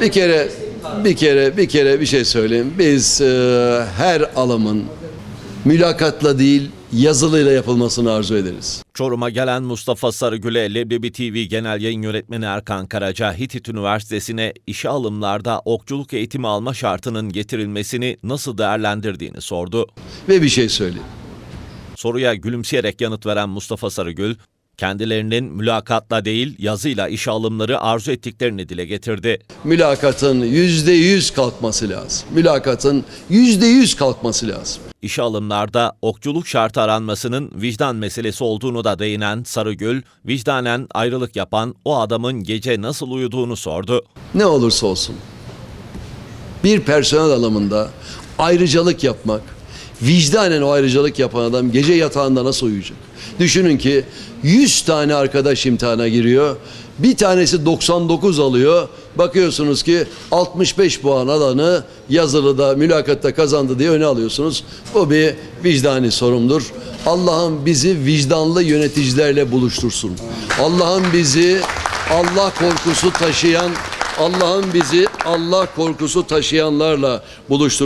Bir kere bir kere bir kere bir şey söyleyeyim. Biz e, her alımın mülakatla değil yazılıyla yapılmasını arzu ederiz. Çorum'a gelen Mustafa Sarıgül'e Leblebi TV Genel Yayın Yönetmeni Erkan Karaca, Hitit Üniversitesi'ne işe alımlarda okçuluk eğitimi alma şartının getirilmesini nasıl değerlendirdiğini sordu. Ve bir şey söyleyeyim. Soruya gülümseyerek yanıt veren Mustafa Sarıgül, kendilerinin mülakatla değil yazıyla işe alımları arzu ettiklerini dile getirdi. Mülakatın yüzde yüz kalkması lazım. Mülakatın yüzde yüz kalkması lazım. İşe alımlarda okçuluk şartı aranmasının vicdan meselesi olduğunu da değinen Sarıgül, vicdanen ayrılık yapan o adamın gece nasıl uyuduğunu sordu. Ne olursa olsun. Bir personel alımında ayrıcalık yapmak, vicdanen o ayrıcalık yapan adam gece yatağında nasıl uyuyacak? Düşünün ki 100 tane arkadaş imtihana giriyor. Bir tanesi 99 alıyor. Bakıyorsunuz ki 65 puan alanı yazılıda, mülakatta kazandı diye öne alıyorsunuz. Bu bir vicdani sorumdur. Allah'ım bizi vicdanlı yöneticilerle buluştursun. Allah'ım bizi Allah korkusu taşıyan Allah'ım bizi Allah korkusu taşıyanlarla buluştursun.